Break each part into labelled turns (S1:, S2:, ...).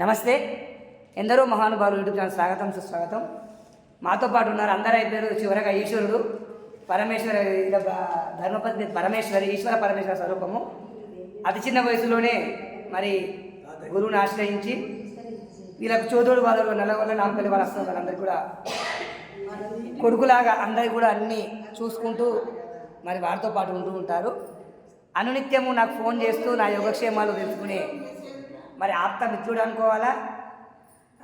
S1: నమస్తే. ఎందరో మహానుభావులు యూట్యూబ్ ఛానల్ స్వాగతం సుస్వాగతం. మాతో పాటు ఉన్నారు అందరూ అయిపోయారు. చివరగా ఈశ్వరుడు పరమేశ్వర ఇలా ధర్మపత్ని పరమేశ్వరి ఈశ్వర పరమేశ్వర స్వరూపము. అతి చిన్న వయసులోనే మరి గురువుని ఆశ్రయించి వీళ్ళకు చోదోడు వాళ్ళు నల్లగొండ నామపల్లి వాళ్ళు వస్తున్నారు వాళ్ళందరికీ కూడా. కొడుకులాగా అందరు కూడా అన్నీ చూసుకుంటూ మరి వారితో పాటు ఉంటూ ఉంటారు. అనునిత్యము నాకు ఫోన్ చేస్తూ నా యోగక్షేమాలు తెలుసుకునే మరి ఆప్త మిత్రుడు అనుకోవాలా?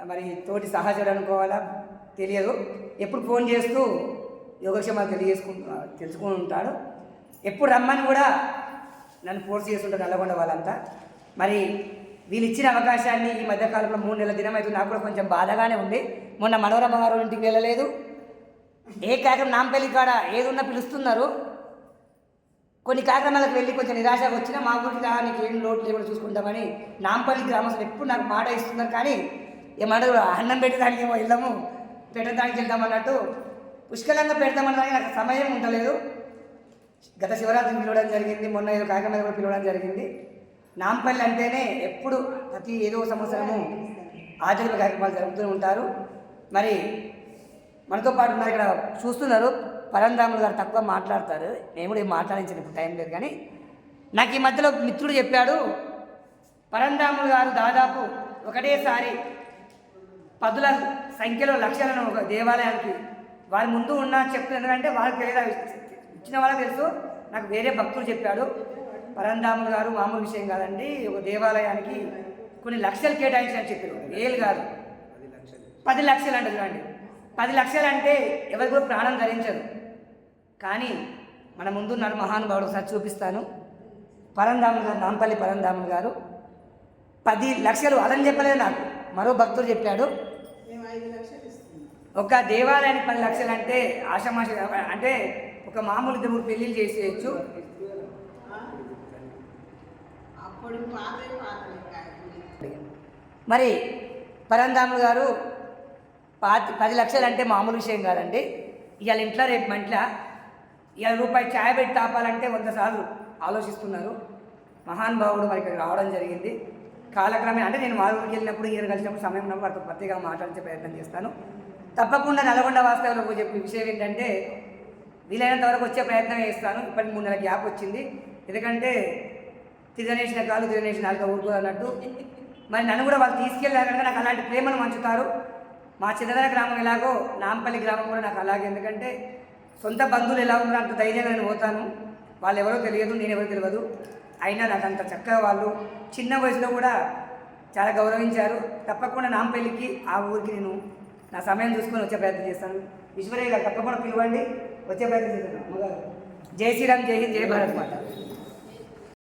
S1: మరి తోటి సహచరుడు అనుకోవాలా? తెలియదు. ఎప్పుడు ఫోన్ చేస్తూ యోగక్షేమాలు తెలియజేసుకు తెలుసుకుని ఉంటాడు ఎప్పుడు రమ్మని కూడా నన్ను ఫోర్స్ చేస్తుంటారు నల్లగొండ వాళ్ళంతా. మరి వీళ్ళు ఇచ్చిన అవకాశాన్ని ఈ మధ్యకాలంలో మూడు నెలల దినం అయితే నాకు కూడా కొంచెం బాధగానే ఉంది. మొన్న మనోరమ్మ గారు ఇంటికి వెళ్ళలేదు. ఏ కార్యక్రమం నాంపల్లి కాడ ఏదున్నా పిలుస్తున్నారు. కొన్ని కార్యక్రమాలకు వెళ్ళి కొంచెం నిరాశకు వచ్చినా మా ఊరికి రా నీకు ఏం లోటు లేకుండా చూసుకుంటామని నాంపల్లి గ్రామస్తులు ఎప్పుడు నాకు మాట ఇస్తున్నారు కానీ ఏమంటారు అన్నం పెట్టడానికి ఏమో వెళ్ళాము పెట్టడానికి వెళ్దామన్నట్టు పుష్కలంగా పెడతామన్నదానికి నాకు సమయం ఉండలేదు. గత శివరాత్రికి పిలవడం జరిగింది మొన్న ఏదో కార్యక్రమం కూడా పిలవడం జరిగింది. నాంపల్లి అంటేనే ఎప్పుడు ప్రతి ఏదో సంవత్సరము ఆచరణ కార్యక్రమాలు జరుపుతూ ఉంటారు. మరి మనతో పాటు ఉన్నారు ఇక్కడ చూస్తున్నారు. పరంధాములు గారు తక్కువ మాట్లాడతారు. నేను కూడా ఏం మాట్లాడించిన ఇప్పుడు టైం లేదు కానీ. నాకు ఈ మధ్యలో మిత్రుడు చెప్పాడు పరంధాములు గారు దాదాపు ఒకటేసారి పదుల సంఖ్యలో లక్షలను ఒక దేవాలయానికి వారి ముందు ఉన్న చెప్తున్నారు ఎందుకంటే వాళ్ళకి తెలియదు ఇచ్చిన వాళ్ళకి తెలుసు. నాకు వేరే భక్తుడు చెప్పాడు పరంధాములు గారు మామూలు విషయం కాదండి ఒక దేవాలయానికి కొన్ని లక్షలు కేటాయించాలని చెప్పారు వేలు కాదు. పది లక్షలు. అంటే చూడండి. పది లక్షలు అంటే ఎవరికి కూడా ప్రాణం ధరించదు కానీ మన ముందున్నారు మహానుభావుడు ఒకసారి చూపిస్తాను. పరంధాములు గారు నాంపల్లి పరంధాములు గారు. పది లక్షలు అదని చెప్పలేదు నాకు. మరో భక్తుడు చెప్పాడు. ఒక దేవాలయానికి పది లక్షలు అంటే ఆషమాష అంటే ఒక మామూలు ఇద్దరు మూడు పెళ్ళిళ్ళు చేసేయచ్చు. మరి పరంధాములు గారు పాతి పది లక్షలు అంటే మామూలు విషయం కాదండి. ఇవాళ ఇంట్లో రేపు మా ఇంట్లో ఇవాళ రూపాయి ఛాయ్ పెట్టి తాపాలంటే వంద సార్లు ఆలోచిస్తున్నారు. మహానుభావుడు మరి ఇక్కడికి రావడం జరిగింది. కాలక్రమే అంటే నేను వాళ్ళ ఊరికి వెళ్ళినప్పుడు ఈయన కలిసినప్పుడు సమయం ఉన్నప్పుడు వారితో ప్రత్యేకంగా మాట్లాడించే ప్రయత్నం చేస్తాను. తప్పకుండా నల్గొండ వాస్తవంలో చెప్పే విషయం ఏంటంటే వీలైనంత వరకు వచ్చే ప్రయత్నం చేస్తాను. ఇప్పటి మూడు నెలల గ్యాప్ వచ్చింది. ఎందుకంటే తిరగనేసిన కాలు తిరగనేసిన నాలుక ఊరుకోదు అన్నట్టు మరి నన్ను కూడా వాళ్ళు తీసుకెళ్ళారు కనుక నాకు అలాంటి ప్రేమను మంచుతారు మా చిన్నదన గ్రామం ఎలాగో నాంపల్లి గ్రామం కూడా నాకు అలాగే. ఎందుకంటే సొంత బంధువులు ఎలా ఉన్నారు అంత ధైర్యంగా నేను పోతాను. వాళ్ళు ఎవరో తెలియదు నేను ఎవరో తెలియదు. అయినా నాకు అంత చక్కగా వాళ్ళు చిన్న వయసులో కూడా చాలా గౌరవించారు. తప్పకుండా నా పెళ్ళికి ఆ ఊరికి నేను నా సమయం చూసుకొని వచ్చే ప్రయత్నం చేస్తాను. ఈశ్వరయ్య గారు తప్పకుండా పిలవండి వచ్చే ప్రయత్నం చేస్తాను. జై శ్రీరామ్ జై హింద్ జై భారత్ మాత.